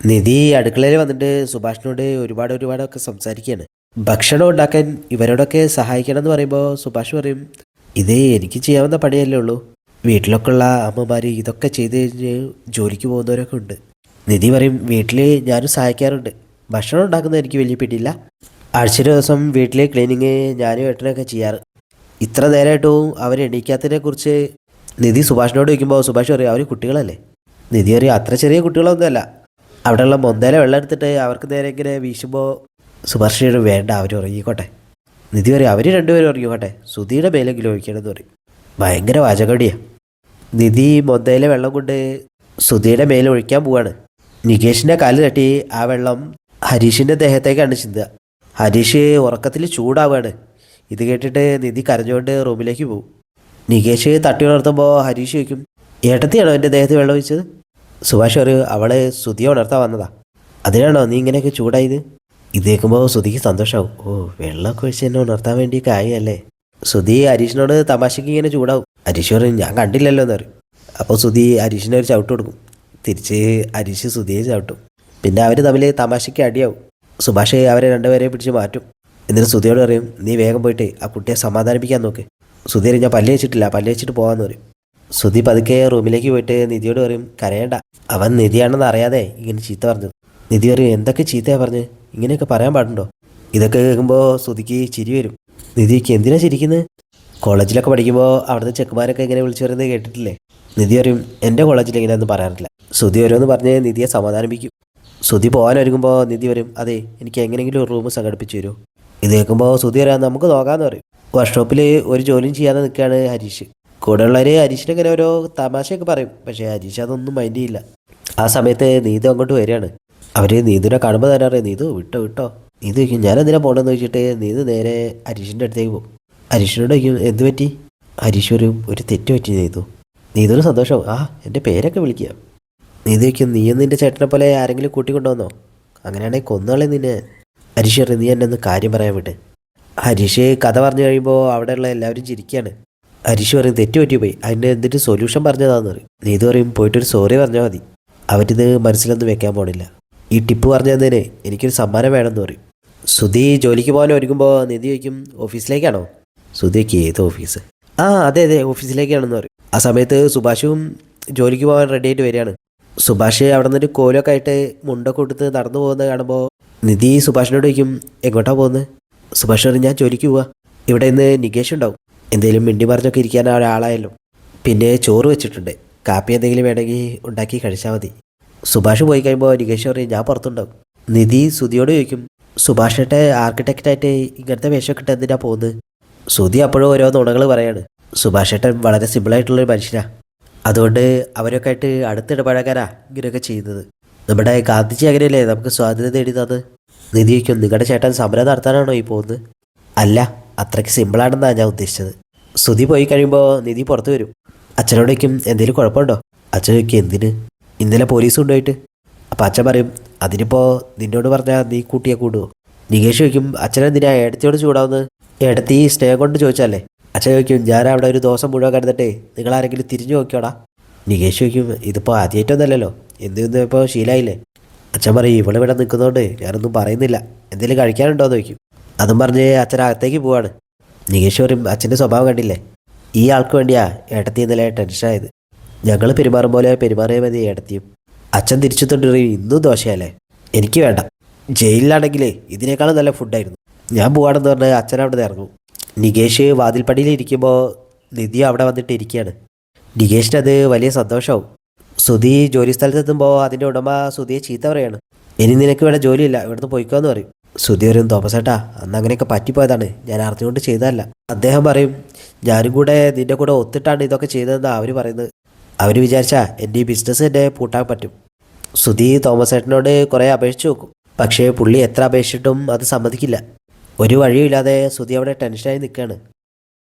നിധി അടുക്കളയിൽ വന്നിട്ട് സുഭാഷിനോട് ഒരുപാട് ഒരുപാടൊക്കെ സംസാരിക്കുകയാണ്. ഭക്ഷണം ഉണ്ടാക്കാൻ ഇവരോടൊക്കെ സഹായിക്കണം എന്ന് പറയുമ്പോൾ സുഭാഷ് പറയും ഇത് എനിക്ക് ചെയ്യാവുന്ന പണിയല്ലേ ഉള്ളൂ. വീട്ടിലൊക്കെ ഉള്ള അമ്മമാർ ഇതൊക്കെ ചെയ്ത് കഴിഞ്ഞ് ജോലിക്ക് പോകുന്നവരൊക്കെ ഉണ്ട്. നിധി പറയും വീട്ടിൽ ഞാനും സഹായിക്കാറുണ്ട്. ഭക്ഷണം ഉണ്ടാക്കുന്നത് എനിക്ക് വലിയ പിടിയില്ല. ആഴ്ച ദിവസം വീട്ടിലെ ക്ലീനിങ് ഞാനും ഏട്ടനൊക്കെ ചെയ്യാറ്. ഇത്ര നേരമായിട്ടും അവർ എണീക്കാത്തതിനെ കുറിച്ച് നിധി സുഭാഷിനോട് ചോദിക്കുമ്പോൾ സുഭാഷ് പറയും അവർ കുട്ടികളല്ലേ? നിധി പറയും അത്ര ചെറിയ കുട്ടികളൊന്നുമല്ല. അവിടെയുള്ള മൊന്തയിലെ വെള്ളം എടുത്തിട്ട് അവർക്ക് നേരെ ഇങ്ങനെ വീശുമ്പോൾ സുഭാഷിനോട് വേണ്ട അവർ ഉറങ്ങിക്കോട്ടെ. നിധി പറയും അവർ രണ്ടുപേരും ഉറങ്ങിക്കോട്ടെ. സുധിയുടെ മേലെങ്കിലും ഒഴിക്കണമെന്ന് പറയും. ഭയങ്കര വാചകടിയാണ് നിധി മൊന്തയിലെ വെള്ളം കൊണ്ട് സുധിയുടെ മേലെ ഒഴിക്കാൻ പോവാണ്. നികേഷിന്റെ കാൽ തട്ടി ആ വെള്ളം ഹരീഷിന്റെ ദേഹത്തേക്കാണ് ചിന്തുക. ഹരീഷ് ഉറക്കത്തിൽ ചൂടാവുകയാണ് ഇത് കേട്ടിട്ട് നിധി കരഞ്ഞുകൊണ്ട് റൂമിലേക്ക് പോകും നികേഷ് തട്ടി ഉണർത്തുമ്പോൾ ഹരീഷ് ചോദിക്കും ഏട്ടത്തിയാണോ എന്റെ ദേഹത്ത് വെള്ളം ഒഴിച്ചത്? സുഭാഷ് ഒരു അവളെ ശ്രുതിയെ ഉണർത്താൻ വന്നതാ. അതിനാണോ നീ ഇങ്ങനെയൊക്കെ ചൂടായത്? ഇത് കേൾക്കുമ്പോൾ ശ്രുതിക്ക് സന്തോഷമാവും ഓ വെള്ളമൊക്കെ ഒഴിച്ച് എന്നെ ഉണർത്താൻ വേണ്ടി കാര്യമല്ലേ ശ്രുതി ഹരീഷിനോട് തമാശയ്ക്ക് ഇങ്ങനെ ചൂടാവും. ഹരീഷ് പറയും ഞാൻ കണ്ടില്ലല്ലോ എന്ന് പറയും. അപ്പോൾ ശ്രുതി ഹരീഷിനെ ഒരു ചവിട്ട് കൊടുക്കും. തിരിച്ച് ഹരീഷ് ശ്രുതിയെ ചവിട്ടും. പിന്നെ അവർ തമ്മിൽ തമാശയ്ക്ക് അടിയാവും. സുഭാഷ് അവരെ രണ്ടുപേരെയും പിടിച്ച് മാറ്റും. എന്നിട്ട് ശ്രുതിയോട് പറയും നീ വേഗം പോയിട്ട് ആ കുട്ടിയെ സമാധാനിപ്പിക്കാൻ നോക്ക്. സുധീർ ഞാൻ പല്ല് വെച്ചിട്ടില്ല പല്ല് വെച്ചിട്ട് പോകാമെന്ന് പറയും. ശ്രുതി പതുക്കെ റൂമിലേക്ക് പോയിട്ട് നിധിയോട് പറയും കരയണ്ട. അവൻ നിധിയാണെന്ന് അറിയാതെ ഇങ്ങനെ ചീത്ത പറഞ്ഞു. നിധി പറയും എന്തൊക്കെ ചീത്തയാ പറഞ്ഞ്? ഇങ്ങനെയൊക്കെ പറയാൻ പാടുണ്ടോ? ഇതൊക്കെ കേൾക്കുമ്പോൾ ശ്രുതിക്ക് ചിരി വരും. നിധിക്ക് എന്തിനാ ചിരിക്കുന്നത് കോളേജിലൊക്കെ പഠിക്കുമ്പോൾ അവിടുത്തെ ചെക്കുമാരൊക്കെ ഇങ്ങനെ വിളിച്ചു വരുന്നത് കേട്ടിട്ടില്ലേ? നിധി പറയും എന്റെ കോളേജിൽ ഇങ്ങനെയൊന്നും പറയാറില്ല. ശ്രുതി ഓരോന്ന് പറഞ്ഞ് നിധിയെ സമാധാനിപ്പിക്കും. ശ്രുതി പോകാൻ ഒരുങ്ങുമ്പോൾ നിധി വരും അതെ എനിക്ക് എങ്ങനെയെങ്കിലും ഒരു റൂം സംഘടിപ്പിച്ചു തരുമോ ഇത് കേൾക്കുമ്പോൾ ശ്രുതി വരാൻ നമുക്ക് നോക്കാമെന്ന് പറയും. വർക്ക്ഷോപ്പിൽ ഒരു ജോലിയും ചെയ്യാതെ നിൽക്കുകയാണ് ഹരീഷ്. കൂടെയുള്ളവർ ഹരീഷിന് ഇങ്ങനെ ഓരോ തമാശയൊക്കെ പറയും. പക്ഷേ ഹരീഷ് അതൊന്നും മൈൻഡ് ചെയ്യില്ല. ആ സമയത്ത് നീതു അങ്ങോട്ട് വരികയാണ്. അവർ നീതുവിനെ കാണുമ്പോൾ തന്നെ അറിയാം നീതു വിട്ടോ വിട്ടോ. നീതു ചോദിക്കും ഞാൻ എന്തിനാ പോകണമെന്ന് ചോദിച്ചിട്ട് നീതു നേരെ ഹരീഷിന്റെ അടുത്തേക്ക് പോകും. ഹരീഷിനോട് ചോദിക്കും എന്ത് പറ്റി? ഹരീഷ് ഒരു ഒരു തെറ്റ് പറ്റി നീതു. നീതുവിന് സന്തോഷം. ആ എന്റെ പേരൊക്കെ വിളിക്കുക. നീതു ചോദിക്കും നീയും നിന്റെ ചേട്ടനെ പോലെ ആരെങ്കിലും കൂട്ടിക്കൊണ്ടുവന്നോ? അങ്ങനെയാണെങ്കിൽ കൊന്നാളെ നിന്നെ. ഹരീഷ് നീ എന്നെ ഒന്ന് കാര്യം പറയാൻ വിട്ട്. ഹരീഷ് കഥ പറഞ്ഞു കഴിയുമ്പോൾ അവിടെയുള്ള എല്ലാവരും ചിരിക്കുകയാണ്. ഹരീഷ് പറയും തെറ്റ് പോയി അതിന്റെ എന്നിട്ട് സൊല്യൂഷൻ പറഞ്ഞതാന്ന് പറയും. നീതു പറയും പോയിട്ടൊരു സോറി പറഞ്ഞാൽ മതി. അവരിത് മനസ്സിലൊന്നും വെക്കാൻ പോണില്ല. ഈ ടിപ്പ് പറഞ്ഞു തന്നതിന് എനിക്കൊരു സമ്മാനം വേണമെന്ന് പറയും. സുധി ജോലിക്ക് പോകാൻ ഒരുങ്ങുമ്പോൾ നിധി ചോദിക്കും ഓഫീസിലേക്കാണോ? സുധിക്ക് ഏത് ഓഫീസ്? ആ അതെ അതെ ഓഫീസിലേക്കാണെന്ന് പറയും. ആ സമയത്ത് സുഭാഷും ജോലിക്ക് പോകാൻ റെഡി ആയിട്ട് വരികയാണ്. സുഭാഷ് അവിടെ നിന്നൊരു കോലൊക്കെ ആയിട്ട് മുണ്ടൊക്കെ കൊടുത്ത് നടന്നു പോകുന്നത് കാണുമ്പോൾ നിധി സുഭാഷിനോട് ചോദിക്കും എങ്ങോട്ടാണ് പോകുന്നത്? സുഭാഷ് പറയും ഞാൻ ജോലിക്ക് പോവാ. ഇവിടെ ഇന്ന് നികേഷ് ഉണ്ടാവും. എന്തെങ്കിലും മിണ്ടി മറിഞ്ഞൊക്കെ ഇരിക്കാൻ ഒരാളായല്ലോ പിന്നെ ചോറ് വെച്ചിട്ടുണ്ട്. കാപ്പി എന്തെങ്കിലും വേണമെങ്കിൽ ഉണ്ടാക്കി കഴിച്ചാൽ മതി. സുഭാഷ് പോയി കഴിയുമ്പോൾ നികേഷ് പറയും ഞാൻ പുറത്തുണ്ടാവും. നിധി സുധിയോട് ചോദിക്കും സുഭാഷേട്ടെ ആർക്കിടെക്റ്റായിട്ട് ഇങ്ങനത്തെ വേഷമൊക്കെ ഇട്ട് എന്തിനാ പോകുന്നത്? സുധി അപ്പോഴും ഓരോ നുണകൾ പറയാണ് സുഭാഷേട്ടൻ വളരെ സിമ്പിളായിട്ടുള്ളൊരു മനുഷ്യനാണ് അതുകൊണ്ട് അവരൊക്കെ ആയിട്ട് അടുത്തിടപഴകാനാ ഇങ്ങനെയൊക്കെ ചെയ്യുന്നത്. നമ്മുടെ ഗാന്ധിജി അങ്ങനെയല്ലേ നമുക്ക് സ്വാതന്ത്ര്യം നേടി നിധി ചോദിക്കും നിങ്ങളുടെ ചേട്ടൻ സമരം നടത്താനാണോ ഈ പോകുന്നത്? അല്ല അത്രയ്ക്ക് സിമ്പിളാണെന്നാണ് ഞാൻ ഉദ്ദേശിച്ചത്. സുധി പോയി കഴിയുമ്പോൾ നിധി പുറത്തു വരും. അച്ഛനോടേക്കും എന്തെങ്കിലും കുഴപ്പമുണ്ടോ? അച്ഛൻ ചോദിക്കും എന്തിന്? ഇന്നലെ പോലീസ് ഉണ്ടായിട്ട്. അപ്പം അച്ഛൻ പറയും അതിനിപ്പോൾ നിന്നോട് പറഞ്ഞാൽ നീ കൂട്ടിയെ കൂട്ടുവോ നികേഷ് ചോദിക്കും അച്ഛനെന്തിനാ ഏടത്തിയോട് ചൂടാവുന്നത്? ഏടത്തി സ്നേഹം കൊണ്ട് ചോദിച്ചാലേ അച്ഛൻ ചോദിക്കും ഞാൻ അവിടെ ഒരു ദോശം മുഴുവൻ കരുതട്ടെ നിങ്ങൾ ആരെങ്കിലും തിരിഞ്ഞു നോക്കിയോടാ? നികേഷ് ചോദിക്കും ഇതിപ്പോൾ ആദ്യമായിട്ടൊന്നല്ലല്ലോ എന്ത് ഇപ്പോൾ ശീലായില്ലേ? അച്ഛൻ പറയും ഇവിടെ നിൽക്കുന്നതുകൊണ്ട് ഞാനൊന്നും പറയുന്നില്ല. എന്തെങ്കിലും കഴിക്കാനുണ്ടോ എന്ന് ചോദിക്കും. അതും പറഞ്ഞ് അച്ഛൻ അകത്തേക്ക് പോവാണ്. നികേഷ് പറയും അച്ഛന്റെ സ്വഭാവം കണ്ടില്ലേ? ഈ ആൾക്ക് വേണ്ടിയാ ഏട്ടത്തി ഇന്നലെ ടെൻഷനായത് ഞങ്ങൾ പെരുമാറും പോലെ പെരുമാറിയ മതി ഏട്ടത്തിയും. അച്ഛൻ തിരിച്ചു തൊണ്ടിറി ഇന്നും ദോശയല്ലേ? എനിക്ക് വേണ്ട. ജയിലിലാണെങ്കിലേ ഇതിനേക്കാളും നല്ല ഫുഡായിരുന്നു. ഞാൻ പോവാണെന്ന് പറഞ്ഞ് അച്ഛൻ അവിടെ നിന്ന് ഇറങ്ങും. നികേഷ് വാതിൽപ്പടിയിൽ ഇരിക്കുമ്പോൾ നിധി അവിടെ വന്നിട്ട് ഇരിക്കുകയാണ് നികേഷിന് അത് വലിയ സന്തോഷമാവും സുധി ജോലി സ്ഥലത്ത് എത്തുമ്പോൾ അതിന്റെ ഉടമ സുധിയെ ചീത്ത പറയാണ്. ഇനി നിനക്ക് ഇവിടെ ജോലിയില്ല ഇവിടുന്ന് പോയിക്കോ എന്ന് പറയും. സുധി പറയും തോമസേട്ടാ അന്ന് അങ്ങനെയൊക്കെ പറ്റിപ്പോയതാണ്. ഞാൻ അറിഞ്ഞുകൊണ്ട് ചെയ്തതല്ല. അദ്ദേഹം പറയും ഞാനും കൂടെ നിന്റെ കൂടെ ഒത്തിട്ടാണ് ഇതൊക്കെ ചെയ്തതെന്ന് അവർ പറയുന്നത്. അവർ വിചാരിച്ചാ എന്റെ ഈ ബിസിനസ് എന്നെ പൂട്ടാൻ പറ്റും. സുധി തോമസേട്ടനോട് കുറേ അപേക്ഷിച്ച് നോക്കും. പക്ഷേ പുള്ളി എത്ര അപേക്ഷിച്ചിട്ടും അത് സമ്മതിക്കില്ല. ഒരു വഴിയില്ലാതെ സുധി അവിടെ ടെൻഷനായി നിൽക്കുകയാണ്